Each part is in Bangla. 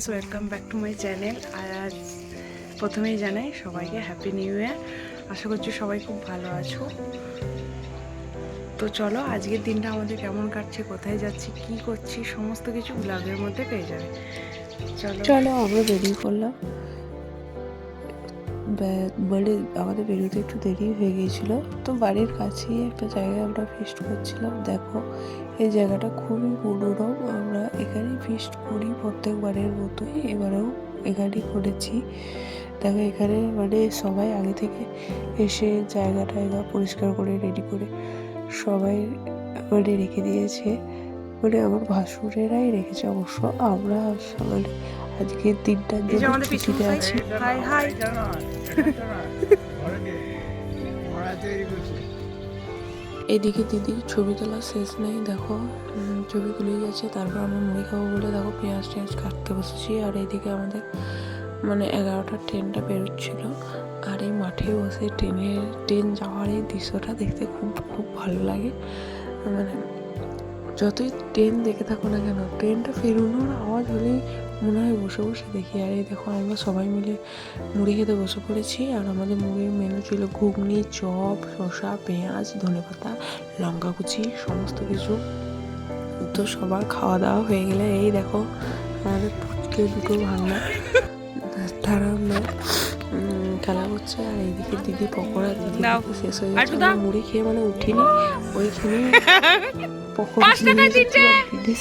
Welcome back to my channel আজ প্রথমেই জানাই সবাইকে হ্যাপি নিউ ইয়ার আশা করছি সবাই খুব ভালো আছো। তো চলো, আজকের দিনটা আমাদের কেমন কাটছে, কোথায় যাচ্ছি, কি করছি, সমস্ত কিছু ব্লগের মধ্যে পেয়ে যাবে। চলো। চলো, আমরা বেরিয়ে পড়লাম। বলে আমাদের বেরোতে একটু দেরি হয়ে গিয়েছিল। তো বাড়ির কাছেই একটা জায়গায় আমরা ফিস্ট করছিলাম। দেখো এই জায়গাটা খুবই মনোরম। আমরা এখানেই ফিস্ট করি প্রত্যেকবারের মতোই। এবারেও এখানেই করেছি। দেখো এখানে মানে সবাই আগে থেকে এসে জায়গা টায়গা পরিষ্কার করে রেডি করে সবাই মানে রেখে দিয়েছে। মানে আমার ভাসুরেরাই রেখেছে। অবশ্য আমরা মানে আজকের দিনটার জন্য ছুটিতে আছি। Hi hi. এদিকে দিদির ছবি তোলা শেষ নেই, দেখো ছবি তুলেই যাচ্ছে তারপর আমরা মুড়ি খাব বলে, দেখো, পেঁয়াজ টেঁয়াজ কাটতে বসেছি, আর এদিকে আমাদের মানে এগারোটার ট্রেনটা বেরোচ্ছিল, আর এই মাঠে বসে ট্রেনের, ট্রেন যাওয়ার এই দৃশ্যটা দেখতে খুব খুব ভালো লাগে মানে যতই ট্রেন দেখে থাকো না কেন ট্রেনটা ফেরোনোর আওয়াজ হলেই মনে হয় বসে বসে দেখি। আর এই দেখো আমরা সবাই মিলে মুড়ি খেতে বসে পড়েছি আর আমাদের মুড়ির মেনু ছিল ঘুগনি চপ শসা পেঁয়াজ ধনেপাতা লঙ্কা কুচি সমস্ত কিছু। তো সবার খাওয়া দাওয়া হয়ে গেলে এই দেখো আমাদের পুচকে দুটো ভাঙনা তারা আমরা খেলা করছে আর এইদিকে দিদি পকোড়া দিদি শেষ হয়ে গেছে। মুড়ি খেয়ে মানে উঠিনি ওইখানে পকোড়া পাঁচ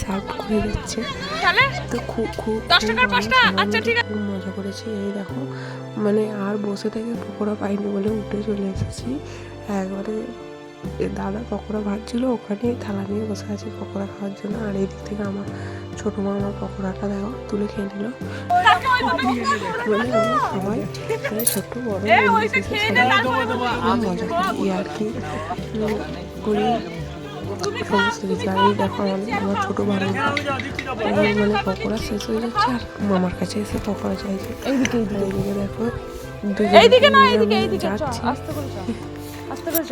সার্ভ করে দিচ্ছে। তাহলে তো খুব খুব দশ টাকার পাঁচটা? আচ্ছা, ঠিক খুব মজা করেছি। এই দেখো মানে আর বসে থেকে পকোড়া পাইনি বলে উঠে চলে এসেছি। একবারে দাদা পকোড়া ভাজছিল ওখানে থালা নিয়ে বসে আছে পকোড়া খাওয়ার জন্য। আর এই দিক থেকে আমার ছোটো মা আমার পকোড়াটা দেখো তুলে খেয়ে নিল। মানে আমরা সবাই মানে ছোট্ট বড় মজা করি আর কি করি। সমস্ত কিছু আর এই দেখো আমার আমার ছোটো আমার মানে পকোড়া শেষ হয়ে যাচ্ছে আর মামার কাছে এসে পকোড়া চাইছে। এইদিকে এইদিকে। দেখো এইদিকে না এইদিকে এইদিকে। আস্তে করে আস্তে করে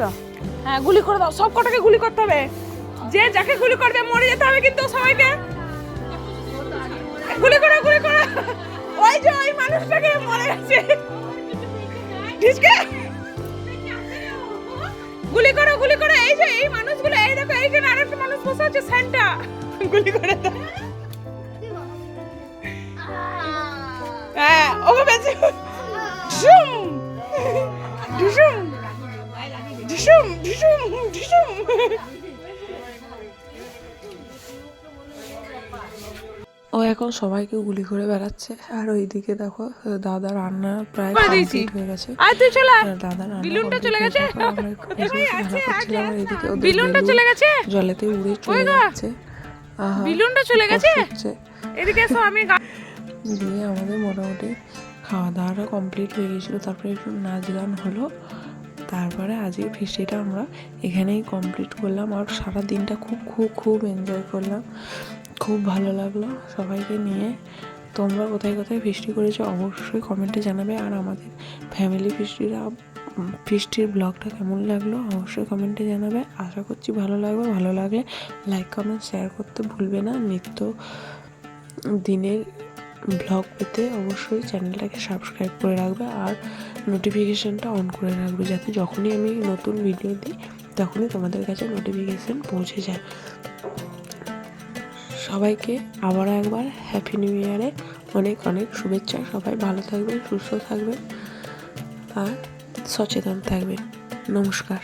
হ্যাঁ গুলি করে দাও সব কটাকে গুলি করতে হবে। যে যাকে গুলি করবে মরে যেতে হবে কিন্তু সবাইকে। গুলি করো গুলি করো। ওই যে ওই মানুষটাকে মরে গেছে। গুলি করো গুলি করো এই যে এই মানুষগুলো এই দেখো এইখানে বসে আছে সেন্টা গুলি করে দাও হ্যাঁ ওকে বেঁচে ঝুম। ঝুম। ঝুম। ঝুম। ঢুসুম ও এখন সবাইকে গুলি করে বেড়াচ্ছে। আর ওইদিকে দেখো দাদা রান্না প্রায় কমপ্লিট হয়ে গেছে। দাদা রান্না বিলুনটা চলে গেছে? বিলুনটা চলে গেছে। জলেতে উড়ে চলে যাচ্ছে। আহা, বিলুনটা চলে গেছে। এদিকে এসো আমি দিয়ে আমাদের মোটামুটি খাওয়া দাওয়াটা কমপ্লিট হয়ে গেছিল। তারপরে একটু নাচ গান হলো। তারপরে আজকে ফিস্টিটা আমরা এখানেই কমপ্লিট করলাম। আর সারা দিনটা খুব খুব খুব এনজয় করলাম। খুব ভালো লাগল সবাইকে নিয়ে। তোমরা কোথায় কোথায় ফিস্টি করেছ অবশ্যই কমেন্টে জানাবে। আর আমাদের ফ্যামিলি ফিস্টিরা ফিস্টির ব্লগটা কেমন লাগল অবশ্যই কমেন্টে জানাবে। আশা করছি ভালো লাগবে। ভালো লাগলে লাইক কমেন্ট শেয়ার করতে ভুলবে না। নিত্য দিনের ব্লগ পেতে অবশ্যই চ্যানেলটাকে সাবস্ক্রাইব করে রাখবে আর নোটিফিকেশানটা অন করে রাখবে যাতে যখনই আমি নতুন ভিডিও দিই, তখনই তোমাদের কাছে নোটিফিকেশান পৌঁছে যায়। সবাইকে আবারও একবার হ্যাপি নিউ ইয়ারে অনেক অনেক শুভেচ্ছা। সবাই ভালো থাকবেন, সুস্থ থাকবেন আর সচেতন থাকবেন। নমস্কার।